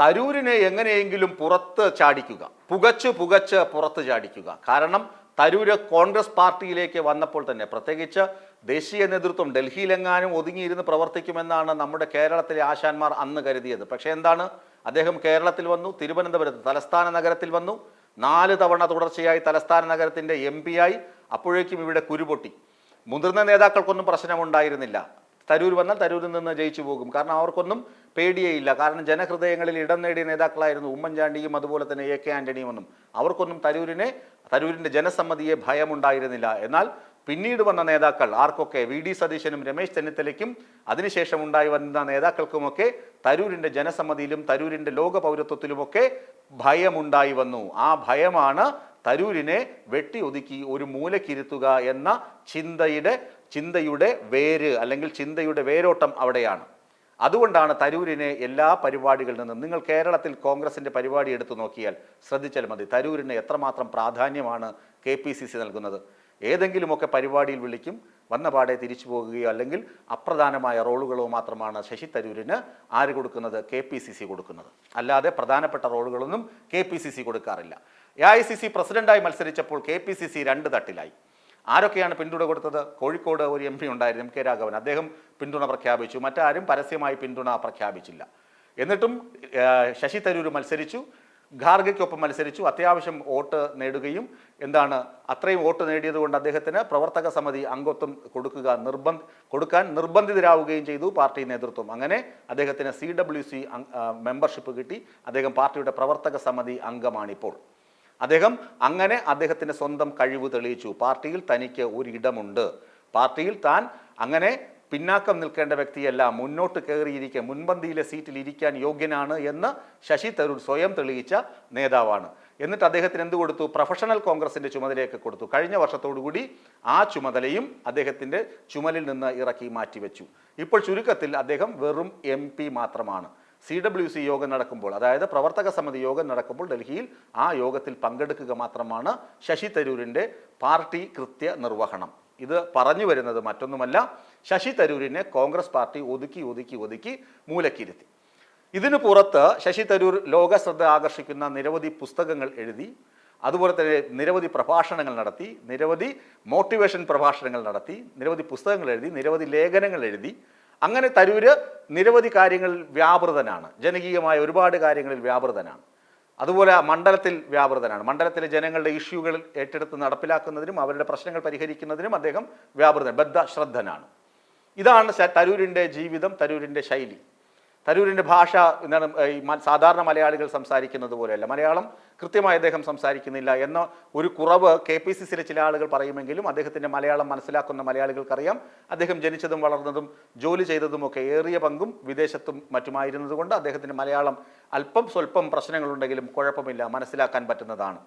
തരൂരിനെ എങ്ങനെയെങ്കിലും പുറത്ത് ചാടിക്കുക. പുകച്ച് പുകച്ച് പുറത്ത് ചാടിക്കുക. കാരണം തരൂര് കോൺഗ്രസ് പാർട്ടിയിലേക്ക് വന്നപ്പോൾ തന്നെ പ്രത്യേകിച്ച് ദേശീയ നേതൃത്വം ഡൽഹിയിലെങ്ങാനും ഒതുങ്ങിയിരുന്ന് പ്രവർത്തിക്കുമെന്നാണ് നമ്മുടെ കേരളത്തിലെ ആശാന്മാർ അന്ന് കരുതിയത്. പക്ഷേ എന്താണ്? അദ്ദേഹം കേരളത്തിൽ വന്നു തിരുവനന്തപുരത്ത് തലസ്ഥാന നഗരത്തിൽ വന്നു. നാല് തവണ തുടർച്ചയായി തലസ്ഥാന നഗരത്തിന്റെ എം ആയി അപ്പോഴേക്കും ഇവിടെ കുരുപൊട്ടി. മുതിർന്ന നേതാക്കൾക്കൊന്നും പ്രശ്നമുണ്ടായിരുന്നില്ല. തരൂർ വന്നാൽ തരൂരിൽ നിന്ന് ജയിച്ചു പോകും. കാരണം അവർക്കൊന്നും പേടിയേയില്ല. കാരണം ജനഹൃദയങ്ങളിൽ ഇടം നേടിയ നേതാക്കളായിരുന്നു ഉമ്മൻചാണ്ടിയും അതുപോലെ തന്നെ എ കെ ആന്റണിയും അവർക്കൊന്നും തരൂരിനെ തരൂരിന്റെ ജനസമ്മതിയെ ഭയമുണ്ടായിരുന്നില്ല. എന്നാൽ പിന്നീട് വന്ന നേതാക്കൾ ആർക്കൊക്കെ? വി ഡി സതീശനും രമേശ് ചെന്നിത്തലയ്ക്കും അതിനുശേഷം ഉണ്ടായി വന്ന നേതാക്കൾക്കുമൊക്കെ തരൂരിന്റെ ജനസമ്മതിയിലും തരൂരിന്റെ ലോക പൗരത്വത്തിലുമൊക്കെ ഭയമുണ്ടായി വന്നു. ആ ഭയമാണ് തരൂരിനെ വെട്ടി ഒതുക്കി ഒരു മൂലക്കിരുത്തുക എന്ന ചിന്തയുടെ ചിന്തയുടെ വേര് അല്ലെങ്കിൽ ചിന്തയുടെ വേരോട്ടം അവിടെയാണ്. അതുകൊണ്ടാണ് തരൂരിനെ എല്ലാ പരിപാടികളിൽ നിന്നും നിങ്ങൾ കേരളത്തിൽ കോൺഗ്രസിന്റെ പരിപാടി എടുത്തു നോക്കിയാൽ ശ്രദ്ധിച്ചാൽ മതി തരൂരിന് എത്രമാത്രം പ്രാധാന്യമാണ് കെ പി സി സി നൽകുന്നത്. ഏതെങ്കിലുമൊക്കെ പരിപാടിയിൽ വിളിക്കും വന്ന പാടെ തിരിച്ചു പോകുകയോ അല്ലെങ്കിൽ അപ്രധാനമായ റോളുകളോ മാത്രമാണ് ശശി തരൂരിന് ആര് കൊടുക്കുന്നത്? കെ പി സി സി കൊടുക്കുന്നത്. അല്ലാതെ പ്രധാനപ്പെട്ട റോളുകളൊന്നും കെ പി സി സി കൊടുക്കാറില്ല. എ ഐ സി സി പ്രസിഡന്റായി മത്സരിച്ചപ്പോൾ കെ പി സി സി രണ്ട് തട്ടിലായി. ആരൊക്കെയാണ് പിന്തുണ കൊടുത്തത്? കോഴിക്കോട് ഒരു എം പി ഉണ്ടായിരുന്നു എം കെ രാഘവൻ. അദ്ദേഹം പിന്തുണ പ്രഖ്യാപിച്ചു. മറ്റാരും പരസ്യമായി പിന്തുണ പ്രഖ്യാപിച്ചില്ല. എന്നിട്ടും ശശി തരൂർ മത്സരിച്ചു ഖാർഗയ്ക്കൊപ്പം മത്സരിച്ചു. അത്യാവശ്യം വോട്ട് നേടുകയും എന്താണ് അത്രയും വോട്ട് നേടിയതുകൊണ്ട് അദ്ദേഹത്തിന് പ്രവർത്തക സമിതി അംഗത്വം കൊടുക്കുക നിർബന്ധ കൊടുക്കാൻ നിർബന്ധിതരാവുകയും ചെയ്തു പാർട്ടി നേതൃത്വം. അങ്ങനെ അദ്ദേഹത്തിന് സി ഡബ്ല്യു സി മെമ്പർഷിപ്പ് കിട്ടി. അദ്ദേഹം പാർട്ടിയുടെ പ്രവർത്തക സമിതി അംഗമാണിപ്പോൾ. അദ്ദേഹം അങ്ങനെ അദ്ദേഹത്തിന്റെ സ്വന്തം കഴിവ് തെളിയിച്ചു. പാർട്ടിയിൽ തനിക്ക് ഒരിടമുണ്ട്. പാർട്ടിയിൽ താൻ അങ്ങനെ പിന്നാക്കം നിൽക്കേണ്ട വ്യക്തിയല്ല. മുന്നോട്ട് കയറിയിരിക്കുക മുൻപന്തിയിലെ സീറ്റിൽ ഇരിക്കാൻ യോഗ്യനാണ് എന്ന് ശശി തരൂർ സ്വയം തെളിയിച്ച നേതാവാണ്. എന്നിട്ട് അദ്ദേഹത്തിന് എന്ത് കൊടുത്തു? പ്രൊഫഷണൽ കോൺഗ്രസിന്റെ ചുമതലയൊക്കെ കൊടുത്തു. കഴിഞ്ഞ വർഷത്തോടുകൂടി ആ ചുമതലയും അദ്ദേഹത്തിന്റെ ചുമലിൽ നിന്ന് ഇറക്കി മാറ്റിവെച്ചു. ഇപ്പോൾ ചുരുക്കത്തിൽ അദ്ദേഹം വെറും എം മാത്രമാണ്. സി ഡബ്ല്യു സി യോഗം നടക്കുമ്പോൾ അതായത് പ്രവർത്തക സമിതി യോഗം നടക്കുമ്പോൾ ഡൽഹിയിൽ ആ യോഗത്തിൽ പങ്കെടുക്കുക മാത്രമാണ് ശശി തരൂരിന്റെ പാർട്ടി കൃത്യ നിർവഹണം. ഇത് പറഞ്ഞു വരുന്നത് മറ്റൊന്നുമല്ല ശശി തരൂരിനെ കോൺഗ്രസ് പാർട്ടി ഒതുക്കി ഒതുക്കി ഒതുക്കി മൂലക്കിരുത്തി. ഇതിനു പുറത്ത് ശശി തരൂർ ലോക ശ്രദ്ധ ആകർഷിക്കുന്ന നിരവധി പുസ്തകങ്ങൾ എഴുതി അതുപോലെ തന്നെ നിരവധി പ്രഭാഷണങ്ങൾ നടത്തി നിരവധി മോട്ടിവേഷൻ പ്രഭാഷണങ്ങൾ നടത്തി നിരവധി പുസ്തകങ്ങൾ എഴുതി നിരവധി ലേഖനങ്ങൾ എഴുതി അങ്ങനെ തരൂര് നിരവധി കാര്യങ്ങളിൽ വ്യാപൃതനാണ്. ജനകീയമായ ഒരുപാട് കാര്യങ്ങളിൽ വ്യാപൃതനാണ്. അതുപോലെ മണ്ഡലത്തിൽ വ്യാപൃതനാണ്. മണ്ഡലത്തിലെ ജനങ്ങളുടെ ഇഷ്യൂകൾ ഏറ്റെടുത്ത് നടപ്പിലാക്കുന്നതിനും അവരുടെ പ്രശ്നങ്ങൾ പരിഹരിക്കുന്നതിനും അദ്ദേഹം വ്യാപൃതൻ ബദ്ധ ശ്രദ്ധനാണ് ഇതാണ് തരൂരിന്റെ ജീവിതം തരൂരിന്റെ ശൈലി. തരൂരിന്റെ ഭാഷ എന്താണ് ഈ സാധാരണ മലയാളികൾ സംസാരിക്കുന്നത് പോലെയല്ല. മലയാളം കൃത്യമായി അദ്ദേഹം സംസാരിക്കുന്നില്ല എന്ന ഒരു കുറവ് കെ പി സി സിയിലെ ചില ആളുകൾ പറയുമെങ്കിലും അദ്ദേഹത്തിന്റെ മലയാളം മനസ്സിലാക്കുന്ന മലയാളികൾക്കറിയാം. അദ്ദേഹം ജനിച്ചതും വളർന്നതും ജോലി ചെയ്തതും ഒക്കെ ഏറിയ പങ്കും വിദേശത്തും മറ്റുമായിരുന്നതുകൊണ്ട് അദ്ദേഹത്തിന്റെ മലയാളം അല്പം സ്വല്പം പ്രശ്നങ്ങളുണ്ടെങ്കിലും കുഴപ്പമില്ല മനസ്സിലാക്കാൻ പറ്റുന്നതാണ്.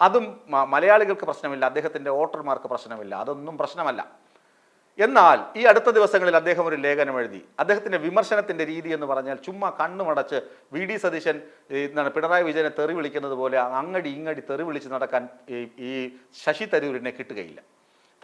അതും മലയാളികൾക്ക് പ്രശ്നമില്ല അദ്ദേഹത്തിന്റെ വോട്ടർമാർക്ക് പ്രശ്നമില്ല. അതൊന്നും പ്രശ്നമല്ല. എന്നാൽ ഈ അടുത്ത ദിവസങ്ങളിൽ അദ്ദേഹം ഒരു ലേഖനം എഴുതി. അദ്ദേഹത്തിന്റെ വിമർശനത്തിന്റെ രീതി എന്ന് പറഞ്ഞാൽ ചുമ്മാ കണ്ണുമടച്ച് വി ഡി സതീശൻ എന്താണ് പിണറായി വിജയനെ തെറി വിളിക്കുന്നത് പോലെ അങ്ങടി ഇങ്ങടി തെറി വിളിച്ച് നടക്കാൻ ഈ ശശി തരൂരിനെ കിട്ടുകയില്ല.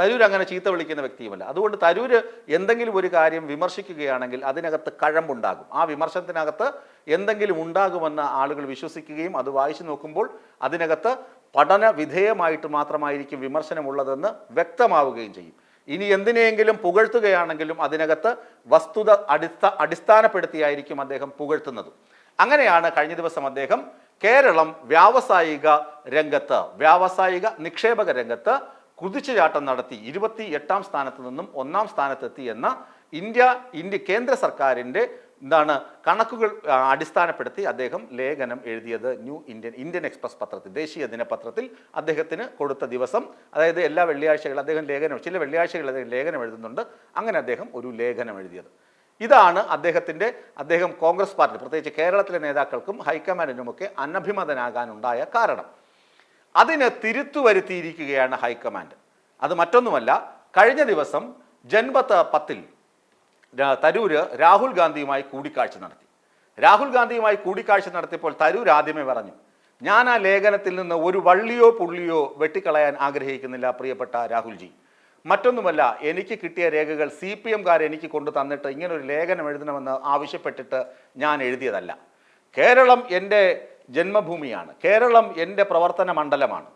തരൂർ അങ്ങനെ ചീത്ത വിളിക്കുന്ന വ്യക്തിയുമല്ല. അതുകൊണ്ട് തരൂർ എന്തെങ്കിലും ഒരു കാര്യം വിമർശിക്കുകയാണെങ്കിൽ അതിനകത്ത് കഴമ്പുണ്ടാകും. ആ വിമർശനത്തിനകത്ത് എന്തെങ്കിലും ഉണ്ടാകുമെന്ന് ആളുകൾ വിശ്വസിക്കുകയും അത് വായിച്ചു നോക്കുമ്പോൾ അതിനകത്ത് പഠന വിധേയമായിട്ട് മാത്രമായിരിക്കും വിമർശനമുള്ളതെന്ന് വ്യക്തമാവുകയും ചെയ്യും. ഇനി എന്തിനെയെങ്കിലും പുകഴ്ത്തുകയാണെങ്കിലും അതിനകത്ത് വസ്തുത അടിസ്ഥാ അടിസ്ഥാനപ്പെടുത്തിയായിരിക്കും അദ്ദേഹം പുകഴ്ത്തുന്നത്. അങ്ങനെയാണ് കഴിഞ്ഞ ദിവസം അദ്ദേഹം കേരളം വ്യാവസായിക രംഗത്ത് വ്യാവസായിക നിക്ഷേപക രംഗത്ത് കുതിച്ചുചാട്ടം നടത്തി ഇരുപത്തി എട്ടാം സ്ഥാനത്ത് നിന്നും ഒന്നാം സ്ഥാനത്തെത്തി എന്ന ഇന്ത്യ ഇന്ത്യ കേന്ദ്ര സർക്കാരിന്റെ എന്താണ് കണക്കുകൾ അടിസ്ഥാനപ്പെടുത്തി അദ്ദേഹം ലേഖനം എഴുതിയത് ന്യൂ ഇന്ത്യൻ ഇന്ത്യൻ എക്സ്പ്രസ് പത്രത്തിൽ ദേശീയ ദിനപത്രത്തിൽ അദ്ദേഹത്തിന് കൊടുത്ത ദിവസം. അതായത് എല്ലാ വെള്ളിയാഴ്ചകളും അദ്ദേഹം ലേഖനം ചില വെള്ളിയാഴ്ചകളിൽ അദ്ദേഹം ലേഖനം എഴുതുന്നുണ്ട്. അങ്ങനെ അദ്ദേഹം ഒരു ലേഖനം എഴുതിയത്. ഇതാണ് അദ്ദേഹത്തിന്റെ അദ്ദേഹം കോൺഗ്രസ് പാർട്ടി പ്രത്യേകിച്ച് കേരളത്തിലെ നേതാക്കൾക്കും ഹൈക്കമാൻഡിനുമൊക്കെ അനഭിമതനാകാനുണ്ടായ കാരണം. അതിനെ തിരുത്തു വരുത്തിയിരിക്കുകയാണ് ഹൈക്കമാൻഡ്. അത് മറ്റൊന്നുമല്ല കഴിഞ്ഞ ദിവസം ജൻപത്ത് പത്തിൽ തരൂര് രാഹുൽ ഗാന്ധിയുമായി കൂടിക്കാഴ്ച നടത്തി. രാഹുൽ ഗാന്ധിയുമായി കൂടിക്കാഴ്ച നടത്തിയപ്പോൾ തരൂർ ആദ്യമേ പറഞ്ഞു ഞാൻ ആ ലേഖനത്തിൽ നിന്ന് ഒരു വള്ളിയോ പുള്ളിയോ വെട്ടിക്കളയാൻ ആഗ്രഹിക്കുന്നില്ല പ്രിയപ്പെട്ട രാഹുൽജി. മറ്റൊന്നുമല്ല എനിക്ക് കിട്ടിയ രേഖകൾ സി പി എംകാർ എനിക്ക് കൊണ്ടു തന്നിട്ട് ഇങ്ങനൊരു ലേഖനം എഴുതണമെന്ന് ആവശ്യപ്പെട്ടിട്ട് ഞാൻ എഴുതിയതല്ല. കേരളം എന്റെ ജന്മഭൂമിയാണ്. കേരളം എന്റെ പ്രവർത്തന മണ്ഡലമാണ്.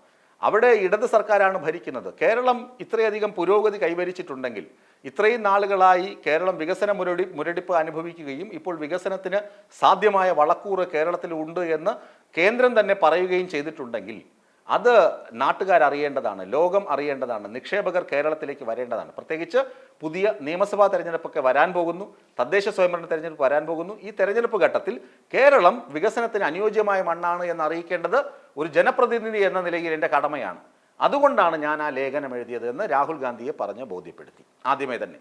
അവിടെ ഇടത് സർക്കാരാണ് ഭരിക്കുന്നത്. കേരളം ഇത്രയധികം പുരോഗതി കൈവരിച്ചിട്ടുണ്ടെങ്കിൽ ഇത്രയും നാളുകളായി കേരളം വികസന മുരടി മുരടിപ്പ് അനുഭവിക്കുകയും ഇപ്പോൾ വികസനത്തിന് സാധ്യമായ വളക്കൂറ് കേരളത്തിൽ ഉണ്ട് എന്ന് കേന്ദ്രം തന്നെ പറയുകയും ചെയ്തിട്ടുണ്ടെങ്കിൽ അത് നാട്ടുകാർ അറിയേണ്ടതാണ് ലോകം അറിയേണ്ടതാണ് നിക്ഷേപകർ കേരളത്തിലേക്ക് വരേണ്ടതാണ്. പ്രത്യേകിച്ച് പുതിയ നിയമസഭാ തെരഞ്ഞെടുപ്പൊക്കെ വരാൻ പോകുന്നു തദ്ദേശ സ്വയംഭരണ തെരഞ്ഞെടുപ്പ് വരാൻ പോകുന്നു. ഈ തെരഞ്ഞെടുപ്പ് ഘട്ടത്തിൽ കേരളം വികസനത്തിന് അനുയോജ്യമായ മണ്ണാണ് എന്ന് അറിയിക്കേണ്ടത് ഒരു ജനപ്രതിനിധി എന്ന നിലയിൽ എന്റെ കടമയാണ്. അതുകൊണ്ടാണ് ഞാൻ ആ ലേഖനം എഴുതിയത് എന്ന് രാഹുൽ ഗാന്ധിയെ പറഞ്ഞ് ബോധ്യപ്പെടുത്തി. ആദ്യമേ തന്നെ.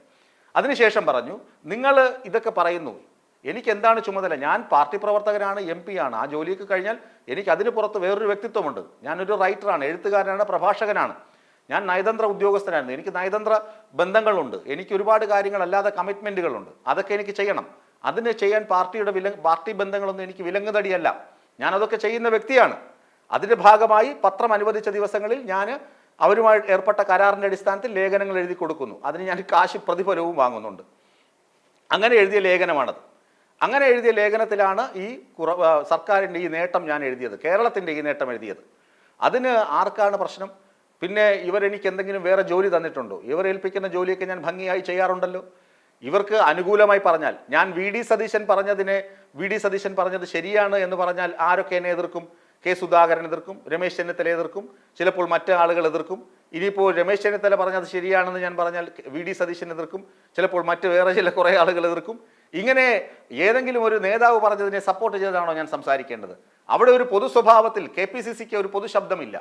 അതിനുശേഷം പറഞ്ഞു നിങ്ങൾ ഇതൊക്കെ പറയുന്നു എനിക്ക് എന്താണ് ചുമതല? ഞാൻ പാർട്ടി പ്രവർത്തകനാണ് എം പി ആണ്. ആ ജോലിയൊക്കെ കഴിഞ്ഞാൽ എനിക്ക് അതിന് പുറത്ത് വേറൊരു വ്യക്തിത്വമുണ്ട്. ഞാനൊരു റൈറ്ററാണ് എഴുത്തുകാരനാണ് പ്രഭാഷകനാണ്. ഞാൻ നയതന്ത്ര ഉദ്യോഗസ്ഥനായിരുന്നു. എനിക്ക് നയതന്ത്ര ബന്ധങ്ങളുണ്ട്. എനിക്ക് ഒരുപാട് കാര്യങ്ങളല്ലാതെ കമ്മിറ്റ്മെന്റുകളുണ്ട് അതൊക്കെ എനിക്ക് ചെയ്യണം. അതിന് ചെയ്യാൻ പാർട്ടിയുടെ വില പാർട്ടി ബന്ധങ്ങളൊന്നും എനിക്ക് വിലങ്ങുതടിയല്ല. ഞാൻ അതൊക്കെ ചെയ്യുന്ന വ്യക്തിയാണ്. അതിന്റെ ഭാഗമായി പത്രം അനുവദിച്ച ദിവസങ്ങളിൽ ഞാൻ അവരുമായി ഏർപ്പെട്ട കരാറിന്റെ അടിസ്ഥാനത്തിൽ ലേഖനങ്ങൾ എഴുതി കൊടുക്കുന്നു. അതിന് ഞാൻ കാശ് പ്രതിഫലവും വാങ്ങുന്നുണ്ട്. അങ്ങനെ എഴുതിയ ലേഖനമാണത്. അങ്ങനെ എഴുതിയ ലേഖനത്തിലാണ് ഈ സർക്കാരിന്റെ ഈ നേട്ടം ഞാൻ എഴുതിയത് കേരളത്തിന്റെ ഈ നേട്ടം എഴുതിയത്. അതിന് ആർക്കാണ് പ്രശ്നം? പിന്നെ ഇവരെനിക്ക് എന്തെങ്കിലും വേറെ ജോലി തന്നിട്ടുണ്ടോ? ഇവർ ഏൽപ്പിക്കുന്ന ജോലിയൊക്കെ ഞാൻ ഭംഗിയായി ചെയ്യാറുണ്ടല്ലോ. ഇവർക്ക് അനുകൂലമായി പറഞ്ഞാൽ ഞാൻ വി ഡി സതീശൻ പറഞ്ഞതിനെ വി ഡി സതീശൻ പറഞ്ഞത് ശരിയാണ് എന്ന് പറഞ്ഞാൽ ആരൊക്കെ എന്നെ എതിർക്കും? കെ സുധാകരൻ എതിർക്കും രമേശ് ചെന്നിത്തല എതിർക്കും ചിലപ്പോൾ മറ്റ് ആളുകൾ എതിർക്കും. ഇനിയിപ്പോൾ രമേശ് ചെന്നിത്തല പറഞ്ഞത് ശരിയാണെന്ന് ഞാൻ പറഞ്ഞാൽ വി ഡി സതീശൻ എതിർക്കും ചിലപ്പോൾ മറ്റ് വേറെ ചില കുറേ ആളുകൾ എതിർക്കും. ഇങ്ങനെ ഏതെങ്കിലും ഒരു നേതാവ് പറഞ്ഞതിനെ സപ്പോർട്ട് ചെയ്തതാണോ ഞാൻ സംസാരിക്കേണ്ടത്? അവിടെ ഒരു പൊതു സ്വഭാവത്തിൽ കെ പി സി സിക്ക് ഒരു പൊതു ശബ്ദമില്ല.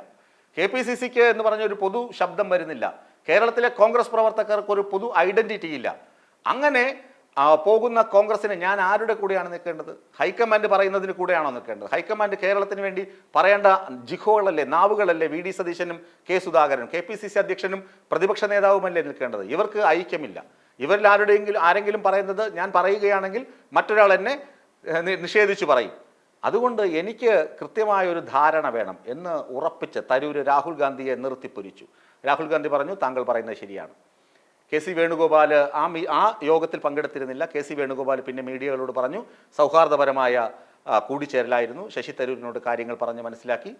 കെ പി സി സിക്ക് എന്ന് പറഞ്ഞ ഒരു പൊതു ശബ്ദം വരുന്നില്ല. കേരളത്തിലെ കോൺഗ്രസ് പ്രവർത്തകർക്ക് ഒരു പൊതു ഐഡന്റിറ്റി ഇല്ല. അങ്ങനെ പോകുന്ന കോൺഗ്രസിന് ഞാൻ ആരുടെ കൂടെയാണ് നിൽക്കേണ്ടത്? ഹൈക്കമാൻഡ് പറയുന്നതിന് കൂടെയാണോ നിൽക്കേണ്ടത്? ഹൈക്കമാൻഡ് കേരളത്തിന് വേണ്ടി പറയേണ്ട ജിഹോകളല്ലേ നാവുകളല്ലേ വി ഡി സതീശനും കെ സുധാകരനും? കെ പി സി സി അധ്യക്ഷനും പ്രതിപക്ഷ നേതാവുമല്ലേ നിൽക്കേണ്ടത്? ഇവർക്ക് ഐക്യമില്ല. ഇവരിൽ ആരുടെയെങ്കിലും ആരെങ്കിലും പറയുന്നത് ഞാൻ പറയുകയാണെങ്കിൽ മറ്റൊരാൾ എന്നെ നിഷേധിച്ചു പറയും. അതുകൊണ്ട് എനിക്ക് കൃത്യമായ ഒരു ധാരണ വേണം എന്ന് ഉറപ്പിച്ച് തരൂര് രാഹുൽ ഗാന്ധിയെ നിർത്തിപ്പൊരിച്ചു. രാഹുൽ ഗാന്ധി പറഞ്ഞു താങ്കൾ പറയുന്നത് ശരിയാണ്. കെ സി വേണുഗോപാൽ ആ ആ യോഗത്തിൽ പങ്കെടുത്തിരുന്നില്ല. കെ സി വേണുഗോപാൽ പിന്നെ മീഡിയകളോട് പറഞ്ഞു സൗഹാർദ്ദപരമായ കൂടിച്ചേരലായിരുന്നു. ശശി തരൂരിനോട് കാര്യങ്ങൾ പറഞ്ഞ് മനസ്സിലാക്കി.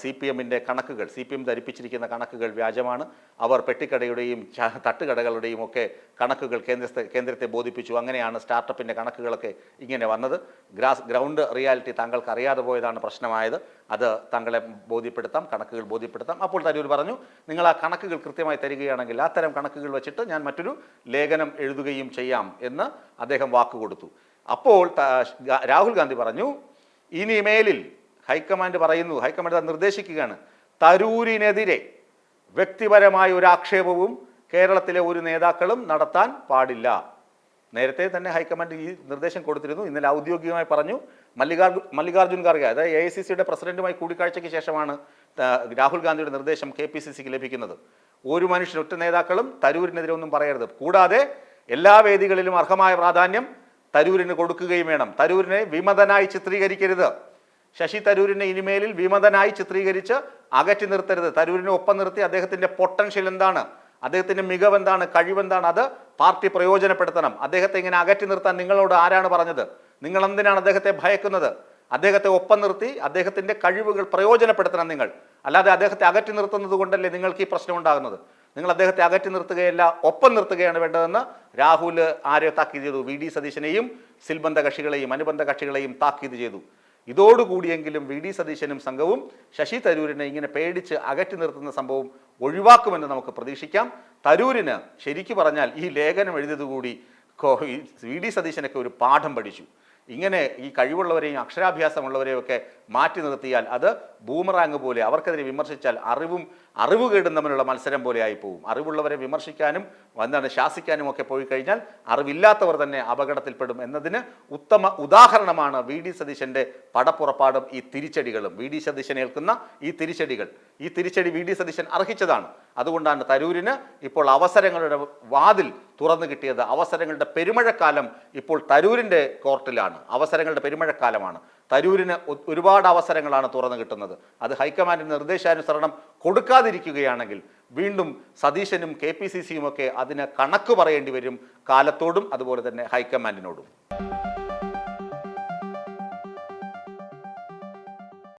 സി പി എമ്മിന്റെ കണക്കുകൾ സി പി എം ധരിപ്പിച്ചിരിക്കുന്ന കണക്കുകൾ വ്യാജമാണ്. അവർ പെട്ടിക്കടയുടെയും തട്ടുകടകളുടെയും ഒക്കെ കണക്കുകൾ കേന്ദ്രത്തെ കേന്ദ്രത്തെ ബോധിപ്പിച്ചു. അങ്ങനെയാണ് സ്റ്റാർട്ടപ്പിന്റെ കണക്കുകളൊക്കെ ഇങ്ങനെ വന്നത്. ഗ്രാസ് ഗ്രൗണ്ട് റിയാലിറ്റി താങ്കൾക്ക് അറിയാതെ പോയതാണ് പ്രശ്നമായത്. അത് താങ്കളെ ബോധ്യപ്പെടുത്താം കണക്കുകൾ ബോധ്യപ്പെടുത്താം. അപ്പോൾ തരൂർ പറഞ്ഞു നിങ്ങൾ ആ കണക്കുകൾ കൃത്യമായി തരികയാണെങ്കിൽ അത്തരം കണക്കുകൾ വെച്ചിട്ട് ഞാൻ മറ്റൊരു ലേഖനം എഴുതുകയും ചെയ്യാം എന്ന് അദ്ദേഹം വാക്ക് കൊടുത്തു അപ്പോൾ രാഹുൽ ഗാന്ധി പറഞ്ഞു ഇനി മേലിൽ ഹൈക്കമാൻഡ് പറയുന്നു ഹൈക്കമാൻഡ് നിർദ്ദേശിക്കുകയാണ് തരൂരിനെതിരെ വ്യക്തിപരമായ ഒരു ആക്ഷേപവും കേരളത്തിലെ ഒരു നേതാക്കളും നടത്താൻ പാടില്ല. നേരത്തെ തന്നെ ഹൈക്കമാൻഡ് ഈ നിർദ്ദേശം കൊടുത്തിരുന്നു ഇന്നലെ ഔദ്യോഗികമായി പറഞ്ഞു. മല്ലികാർജു മല്ലികാർജുൻ ഖാർഗെ അതായത് എ ഐ സി സിയുടെ പ്രസിഡന്റുമായി കൂടിക്കാഴ്ചയ്ക്ക് ശേഷമാണ് രാഹുൽ ഗാന്ധിയുടെ നിർദ്ദേശം കെ പി സി സിക്ക് ലഭിക്കുന്നത്. ഒരു മനുഷ്യൻ ഒറ്റ നേതാക്കളും തരൂരിനെതിരെ ഒന്നും പറയരുത്. കൂടാതെ എല്ലാ വേദികളിലും അർഹമായ പ്രാധാന്യം തരൂരിന് കൊടുക്കുകയും വേണം. തരൂരിനെ വിമതനായി ചിത്രീകരിക്കരുത്. ശശി തരൂരിനെ ഇനിമേലിൽ വിമതനായി ചിത്രീകരിച്ച് അകറ്റി നിർത്തരുത്. തരൂരിനെ ഒപ്പം നിർത്തി അദ്ദേഹത്തിന്റെ പൊട്ടൻഷ്യൽ എന്താണ്? അദ്ദേഹത്തിന്റെ മികവ് എന്താണ്? കഴിവെന്താണ് അത് പാർട്ടി പ്രയോജനപ്പെടുത്തണം. അദ്ദേഹത്തെ ഇങ്ങനെ അകറ്റി നിർത്താൻ നിങ്ങളോട് ആരാണ് പറഞ്ഞത്? നിങ്ങൾ എന്തിനാണ് അദ്ദേഹത്തെ ഭയക്കുന്നത്? അദ്ദേഹത്തെ ഒപ്പം നിർത്തി അദ്ദേഹത്തിന്റെ കഴിവുകൾ പ്രയോജനപ്പെടുത്തണം നിങ്ങൾ. അല്ലാതെ അദ്ദേഹത്തെ അകറ്റി നിർത്തുന്നത് കൊണ്ടല്ലേ നിങ്ങൾക്ക് ഈ പ്രശ്നം ഉണ്ടാകുന്നത്? നിങ്ങൾ അദ്ദേഹത്തെ അകറ്റി നിർത്തുകയല്ല ഒപ്പം നിർത്തുകയാണ് വേണ്ടതെന്ന് രാഹുൽ ആരെ താക്കീത് ചെയ്തു? വി ഡി സതീശനെയും സിൽബന്ധ കക്ഷികളെയും അനുബന്ധ കക്ഷികളെയും താക്കീത് ചെയ്തു. ഇതോടുകൂടിയെങ്കിലും വി ഡി സതീശനും സംഘവും ശശി തരൂരിനെ ഇങ്ങനെ പേടിച്ച് അകറ്റി നിർത്തുന്ന സംഭവം ഒഴിവാക്കുമെന്ന് നമുക്ക് പ്രതീക്ഷിക്കാം. തരൂരിന് ശരിക്കു പറഞ്ഞാൽ ഈ ലേഖനം എഴുതിയതുകൂടി വി ഡി സതീശനൊക്കെ ഒരു പാഠം പഠിച്ചു. ഇങ്ങനെ ഈ കഴിവുള്ളവരെയും അക്ഷരാഭ്യാസമുള്ളവരെയും ഒക്കെ മാറ്റി നിർത്തിയാൽ അത് ബൂമറാങ് പോലെ അവർക്കെതിരെ വിമർശിച്ചാൽ അറിവും അറിവുകേടും തമ്മിലുള്ള മത്സരം പോലെ ആയി പോകും അറിവുള്ളവരെ വിമർശിക്കാനും എന്താണ് ശാസിക്കാനും ഒക്കെ പോയി കഴിഞ്ഞാൽ അറിവില്ലാത്തവർ തന്നെ അപകടത്തിൽപ്പെടും എന്നതിന് ഉത്തമ ഉദാഹരണമാണ് വി ഡി സതീശന്റെ പടപ്പുറപ്പാടും ഈ തിരിച്ചടികളും. വി ഡി സതീശൻ ഏൽക്കുന്ന ഈ തിരിച്ചടികൾ. ഈ തിരിച്ചടി വി ഡി സതീശൻ അർഹിച്ചതാണ്. അതുകൊണ്ടാണ് തരൂരിന് ഇപ്പോൾ അവസരങ്ങളുടെ വാതിൽ തുറന്നു കിട്ടിയത്. അവസരങ്ങളുടെ പെരുമഴക്കാലം ഇപ്പോൾ തരൂരിന്റെ കോർട്ടിലാണ്. അവസരങ്ങളുടെ പെരുമഴക്കാലമാണ്. തരൂരിന് ഒരുപാട് അവസരങ്ങളാണ് തുറന്നു കിട്ടുന്നത്. അത് ഹൈക്കമാൻഡിന് നിർദ്ദേശാനുസരണം കൊടുക്കാതിരിക്കുകയാണെങ്കിൽ വീണ്ടും സതീശനും കെ പി സി സിയും ഒക്കെ അതിന് കണക്ക് പറയേണ്ടി വരും കാലത്തോടും അതുപോലെ തന്നെ ഹൈക്കമാൻഡിനോടും.